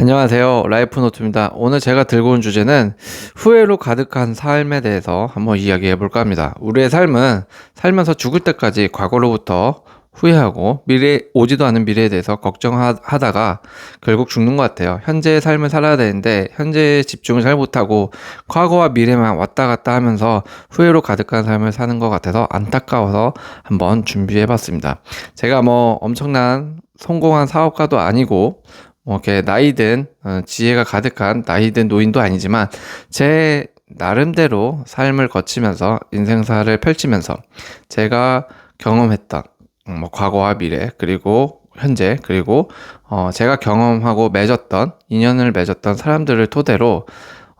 안녕하세요. 라이프 노트입니다. 오늘 제가 들고 온 주제는 후회로 가득한 삶에 대해서 한번 이야기해 볼까 합니다. 우리의 삶은 살면서 죽을 때까지 과거로부터 후회하고 미래 오지도 않은 미래에 대해서 걱정하다가 결국 죽는 것 같아요. 현재의 삶을 살아야 되는데 현재에 집중을 잘 못하고 과거와 미래만 왔다 갔다 하면서 후회로 가득한 삶을 사는 것 같아서 안타까워서 한번 준비해 봤습니다. 제가 뭐 엄청난 성공한 사업가도 아니고 뭐 이렇게 나이든 어, 지혜가 가득한 나이든 노인도 아니지만 제 나름대로 삶을 거치면서 인생사를 펼치면서 제가 경험했던 음, 뭐 과거와 미래 그리고 현재 그리고 어 제가 경험하고 맺었던 인연을 맺었던 사람들을 토대로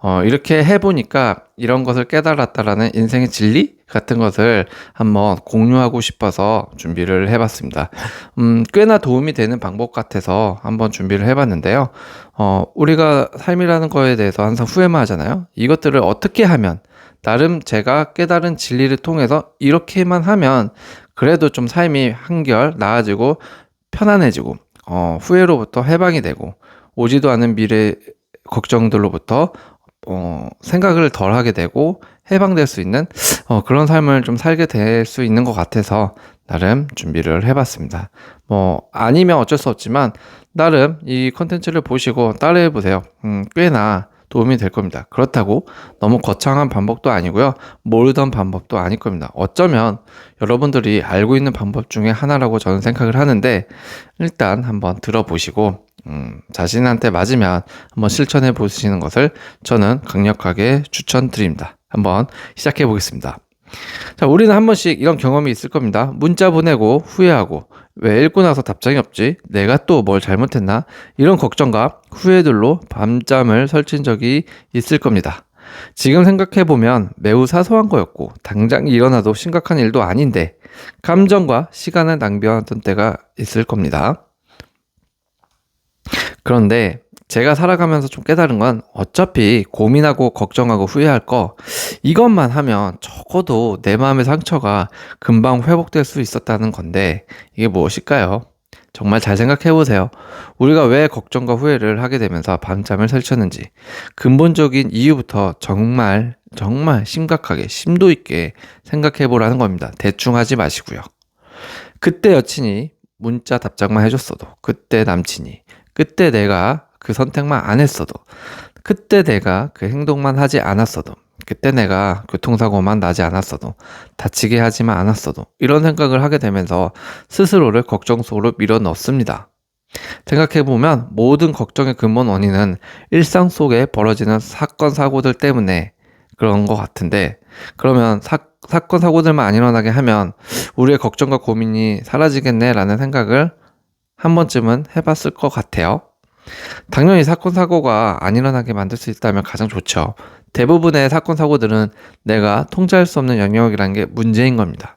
어, 이렇게 해보니까 이런 것을 깨달았다라는 인생의 진리 같은 것을 한번 공유하고 싶어서 준비를 해봤습니다. 음, 꽤나 도움이 되는 방법 같아서 한번 준비를 해봤는데요. 어, 우리가 삶이라는 거에 대해서 항상 후회만 하잖아요. 이것들을 어떻게 하면 나름 제가 깨달은 진리를 통해서 이렇게만 하면 그래도 좀 삶이 한결 나아지고 편안해지고 어, 후회로부터 해방이 되고 오지도 않은 미래 걱정들로부터 어, 생각을 덜 하게 되고 해방될 수 있는 어, 그런 삶을 좀 살게 될 수 있는 것 같아서 나름 준비를 해봤습니다. 뭐 아니면 어쩔 수 없지만 나름 이 컨텐츠를 보시고 따라해 보세요. 음, 꽤나 도움이 될 겁니다. 그렇다고 너무 거창한 방법도 아니고요. 모르던 방법도 아닐 겁니다. 어쩌면 여러분들이 알고 있는 방법 중에 하나라고 저는 생각을 하는데 일단 한번 들어보시고 음, 자신한테 맞으면 한번 실천해 보시는 것을 저는 강력하게 추천드립니다. 한번 시작해 보겠습니다. 자, 우리는 한 번씩 이런 경험이 있을 겁니다. 문자 보내고 후회하고 왜 읽고 나서 답장이 없지? 내가 또 뭘 잘못했나? 이런 걱정과 후회들로 밤잠을 설친 적이 있을 겁니다. 지금 생각해보면 매우 사소한 거였고, 당장 일어나도 심각한 일도 아닌데, 감정과 시간을 낭비하던 때가 있을 겁니다. 그런데 제가 살아가면서 좀 깨달은 건 어차피 고민하고 걱정하고 후회할 거 이것만 하면 적어도 내 마음의 상처가 금방 회복될 수 있었다는 건데 이게 무엇일까요? 정말 잘 생각해 보세요. 우리가 왜 걱정과 후회를 하게 되면서 밤잠을 설쳤는지 근본적인 이유부터 정말 정말 심각하게 심도 있게 생각해 보라는 겁니다. 대충 하지 마시고요. 그때 여친이 문자 답장만 해줬어도 그때 남친이 그때 내가 그 선택만 안 했어도, 그때 내가 그 행동만 하지 않았어도, 그때 내가 교통사고만 나지 않았어도, 다치게 하지만 않았어도, 이런 생각을 하게 되면서 스스로를 걱정 속으로 밀어 넣습니다. 생각해보면 모든 걱정의 근본 원인은 일상 속에 벌어지는 사건, 사고들 때문에 그런 것 같은데, 그러면 사, 사건, 사고들만 안 일어나게 하면 우리의 걱정과 고민이 사라지겠네라는 생각을 한 번쯤은 해봤을 것 같아요. 당연히 사건, 사고가 안 일어나게 만들 수 있다면 가장 좋죠. 대부분의 사건, 사고들은 내가 통제할 수 없는 영역이라는 게 문제인 겁니다.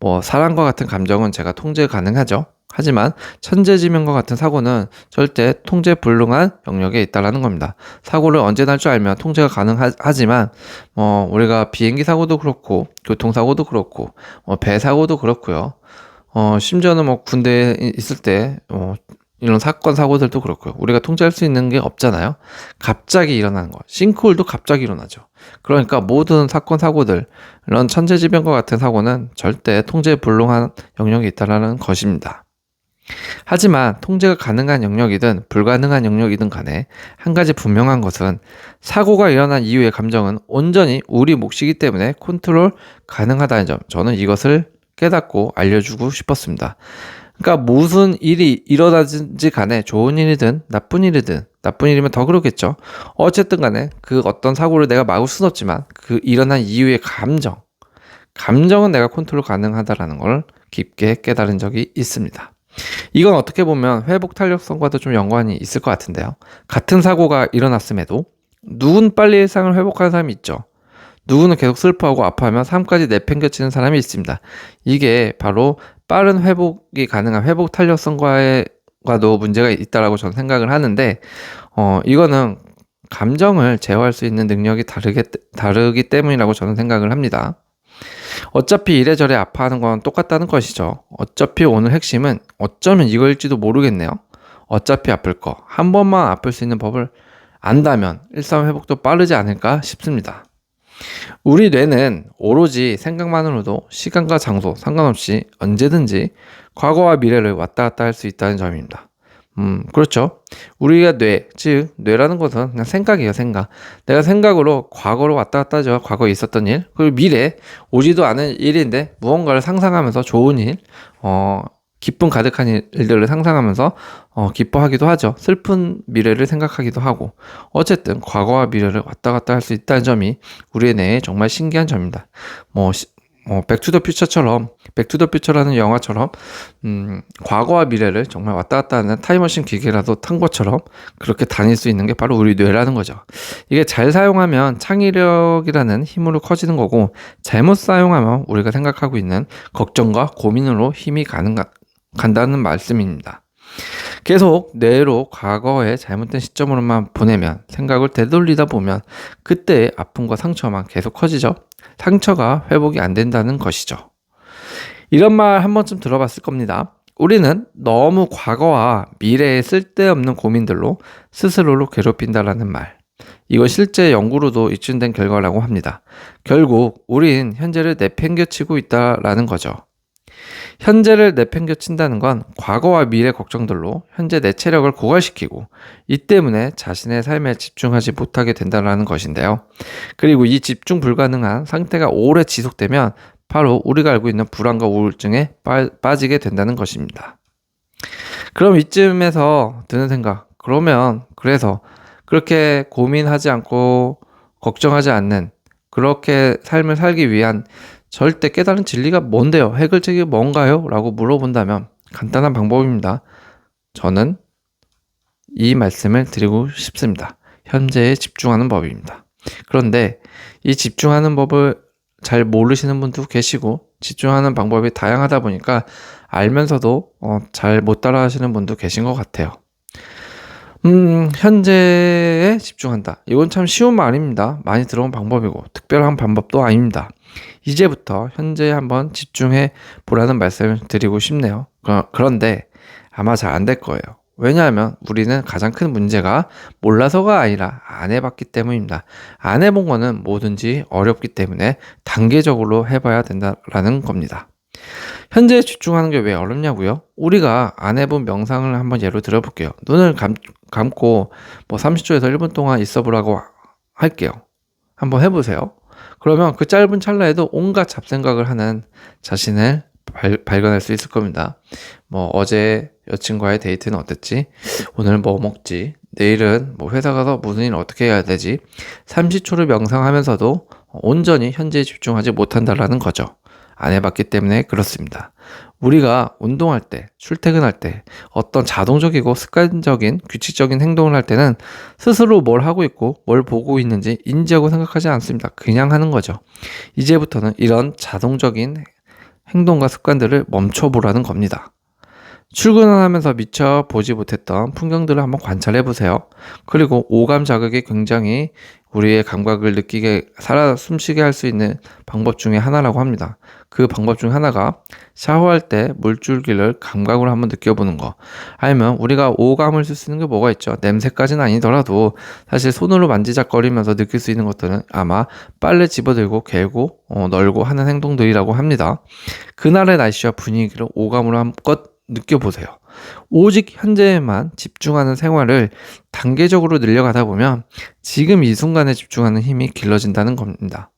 뭐, 사랑과 같은 감정은 제가 통제 가능하죠. 하지만 천재지명과 같은 사고는 절대 통제 불능한 영역에 있다라는 겁니다. 사고를 언제 날 줄 알면 통제가 가능하지만 뭐 우리가 비행기 사고도 그렇고 교통 사고도 그렇고 뭐배 사고도 그렇고요. 어, 심지어는 뭐 군대에 있을 때, 어, 이런 사건, 사고들도 그렇고요. 우리가 통제할 수 있는 게 없잖아요. 갑자기 일어나는 거. 싱크홀도 갑자기 일어나죠. 그러니까 모든 사건, 사고들, 이런 천재지변과 같은 사고는 절대 통제 불능한 영역이 있다는 것입니다. 하지만 통제가 가능한 영역이든 불가능한 영역이든 간에 한 가지 분명한 것은 사고가 일어난 이후의 감정은 온전히 우리 몫이기 때문에 컨트롤 가능하다는 점. 저는 이것을 깨닫고 알려주고 싶었습니다. 그러니까 무슨 일이 일어나든지 간에 좋은 일이든 나쁜 일이든 나쁜 일이면 더 그렇겠죠. 어쨌든 간에 그 어떤 사고를 내가 막을 수는 없지만 그 일어난 이후의 감정, 감정은 내가 컨트롤 가능하다라는 걸 깊게 깨달은 적이 있습니다. 이건 어떻게 보면 회복 탄력성과도 좀 연관이 있을 것 같은데요. 같은 사고가 일어났음에도 누군 빨리 일상을 회복하는 사람이 있죠. 누구는 계속 슬퍼하고 아파하며 삶까지 내팽겨치는 사람이 있습니다. 이게 바로 빠른 회복이 가능한 회복 탄력성과도 문제가 있다라고 저는 생각을 하는데, 어, 이거는 감정을 제어할 수 있는 능력이 다르게, 다르기 때문이라고 저는 생각을 합니다. 어차피 이래저래 아파하는 건 똑같다는 것이죠. 어차피 오늘 핵심은 어쩌면 이거일지도 모르겠네요. 어차피 아플 거, 한 번만 아플 수 있는 법을 안다면 일상 회복도 빠르지 않을까 싶습니다. 우리 뇌는 오로지 생각만으로도 시간과 장소 상관없이 언제든지 과거와 미래를 왔다 갔다 할 수 있다는 점입니다. 음, 그렇죠. 우리가 뇌, 즉, 뇌라는 것은 그냥 생각이에요, 생각. 내가 생각으로 과거로 왔다 갔다 하죠. 과거에 있었던 일. 그리고 미래, 오지도 않은 일인데 무언가를 상상하면서 좋은 일, 어, 기쁨 가득한 일들을 상상하면서 어, 기뻐하기도 하죠. 슬픈 미래를 생각하기도 하고. 어쨌든 과거와 미래를 왔다 갔다 할 수 있다는 점이 우리의 뇌에 정말 신기한 점입니다. 뭐, 뭐 백투더퓨처처럼 백투더퓨처라는 영화처럼 음, 과거와 미래를 정말 왔다 갔다 하는 타임머신 기계라도 탄 것처럼 그렇게 다닐 수 있는 게 바로 우리 뇌라는 거죠. 이게 잘 사용하면 창의력이라는 힘으로 커지는 거고 잘못 사용하면 우리가 생각하고 있는 걱정과 고민으로 힘이 가는 간다는 말씀입니다. 계속 뇌로 과거의 잘못된 시점으로만 보내면 생각을 되돌리다 보면 그때의 아픔과 상처만 계속 커지죠. 상처가 회복이 안 된다는 것이죠. 이런 말 한 번쯤 들어봤을 겁니다. 우리는 너무 과거와 미래에 쓸데없는 고민들로 스스로를 괴롭힌다라는 말. 이건 실제 연구로도 입증된 결과라고 합니다. 결국 우린 현재를 내팽겨치고 있다라는 거죠. 현재를 내팽겨친다는 건 과거와 미래 걱정들로 현재 내 체력을 고갈시키고 이 때문에 자신의 삶에 집중하지 못하게 된다는 것인데요. 그리고 이 집중 불가능한 상태가 오래 지속되면 바로 우리가 알고 있는 불안과 우울증에 빠, 지게 된다는 것입니다. 그럼 이쯤에서 드는 생각, 그러면 그래서 그렇게 고민하지 않고 걱정하지 않는 그렇게 삶을 살기 위한 절대 깨달은 진리가 뭔데요? 해결책이 뭔가요? 라고 물어본다면 간단한 방법입니다. 저는 이 말씀을 드리고 싶습니다. 현재에 집중하는 법입니다. 그런데 이 집중하는 법을 잘 모르시는 분도 계시고 집중하는 방법이 다양하다 보니까 알면서도 어, 잘못 따라 하시는 분도 계신 것 같아요. 음, 현재에 집중한다. 이건 참 쉬운 말입니다. 많이 들어온 방법이고, 특별한 방법도 아닙니다. 이제부터 현재에 한번 집중해 보라는 말씀을 드리고 싶네요. 그런데 아마 잘 안 될 거예요. 왜냐하면 우리는 가장 큰 문제가 몰라서가 아니라 안 해봤기 때문입니다. 안 해본 거는 뭐든지 어렵기 때문에 단계적으로 해봐야 된다라는 겁니다. 현재에 집중하는 게 왜 어렵냐고요? 우리가 안 해본 명상을 한번 예로 들어볼게요. 눈을 감, 감고 뭐 30초에서 1분 동안 있어 보라고 할게요. 한번 해보세요. 그러면 그 짧은 찰나에도 온갖 잡생각을 하는 자신을 발, 발견할 수 있을 겁니다. 뭐 어제 여친과의 데이트는 어땠지? 오늘 뭐 먹지? 내일은 뭐 회사 가서 무슨 일 어떻게 해야 되지? 30초를 명상하면서도 온전히 현재에 집중하지 못한다라는 거죠. 안 해봤기 때문에 그렇습니다. 우리가 운동할 때, 출퇴근할 때, 어떤 자동적이고 습관적인 규칙적인 행동을 할 때는 스스로 뭘 하고 있고 뭘 보고 있는지 인지하고 생각하지 않습니다. 그냥 하는 거죠. 이제부터는 이런 자동적인 행동과 습관들을 멈춰보라는 겁니다. 출근하면서 미처 보지 못했던 풍경들을 한번 관찰해 보세요. 그리고 오감 자극이 굉장히 우리의 감각을 느끼게 살아 숨쉬게 할 수 있는 방법 중에 하나라고 합니다. 그 방법 중 하나가 샤워할 때 물줄기를 감각으로 한번 느껴보는 거. 아니면 우리가 오감을 쓸 수 있는 게 뭐가 있죠? 냄새까지는 아니더라도 사실 손으로 만지작거리면서 느낄 수 있는 것들은 아마 빨래 집어들고 개고 어, 널고 하는 행동들이라고 합니다. 그날의 날씨와 분위기를 오감으로 한껏 느껴보세요. 오직 현재에만 집중하는 생활을 단계적으로 늘려가다 보면 지금 이 순간에 집중하는 힘이 길러진다는 겁니다.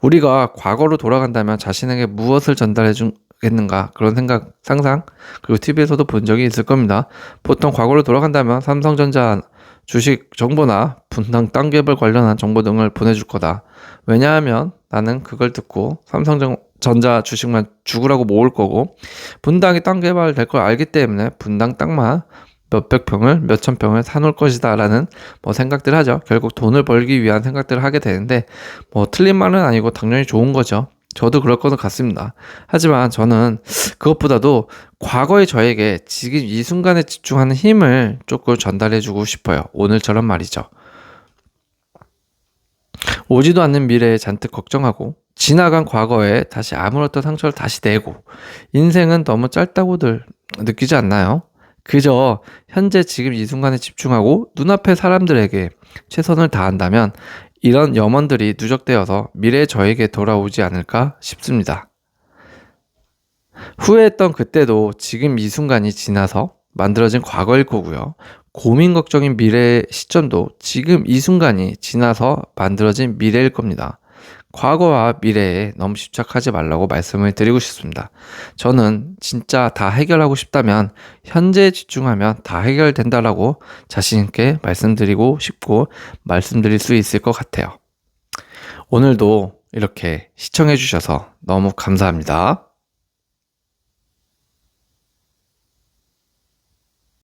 우리가 과거로 돌아간다면 자신에게 무엇을 전달해 주겠는가 그런 생각, 상상, 그리고 TV에서도 본 적이 있을 겁니다. 보통 과거로 돌아간다면 삼성전자 주식 정보나 분당 땅 개발 관련한 정보 등을 보내줄 거다. 왜냐하면 나는 그걸 듣고 삼성전자 주식만 죽으라고 모을 거고 분당이 땅 개발 될 걸 알기 때문에 분당 땅만 몇백 평을 몇천 평을 사놓을 것이다 라는 뭐 생각들 하죠. 결국 돈을 벌기 위한 생각들을 하게 되는데 뭐 틀린 말은 아니고 당연히 좋은 거죠. 저도 그럴 것은 같습니다. 하지만 저는 그것보다도 과거의 저에게 지금 이 순간에 집중하는 힘을 조금 전달해 주고 싶어요. 오늘처럼 말이죠. 오지도 않는 미래에 잔뜩 걱정하고 지나간 과거에 다시 아무렇던 상처를 다시 내고 인생은 너무 짧다고들 느끼지 않나요? 그저 현재 지금 이 순간에 집중하고 눈앞의 사람들에게 최선을 다한다면 이런 염원들이 누적되어서 미래 저에게 돌아오지 않을까 싶습니다. 후회했던 그때도 지금 이 순간이 지나서 만들어진 과거일 거고요. 고민 걱정인 미래 시점도 지금 이 순간이 지나서 만들어진 미래일 겁니다. 과거와 미래에 너무 집착하지 말라고 말씀을 드리고 싶습니다. 저는 진짜 다 해결하고 싶다면 현재에 집중하면 다 해결된다라고 자신있게 말씀드리고 싶고 말씀드릴 수 있을 것 같아요. 오늘도 이렇게 시청해 주셔서 너무 감사합니다.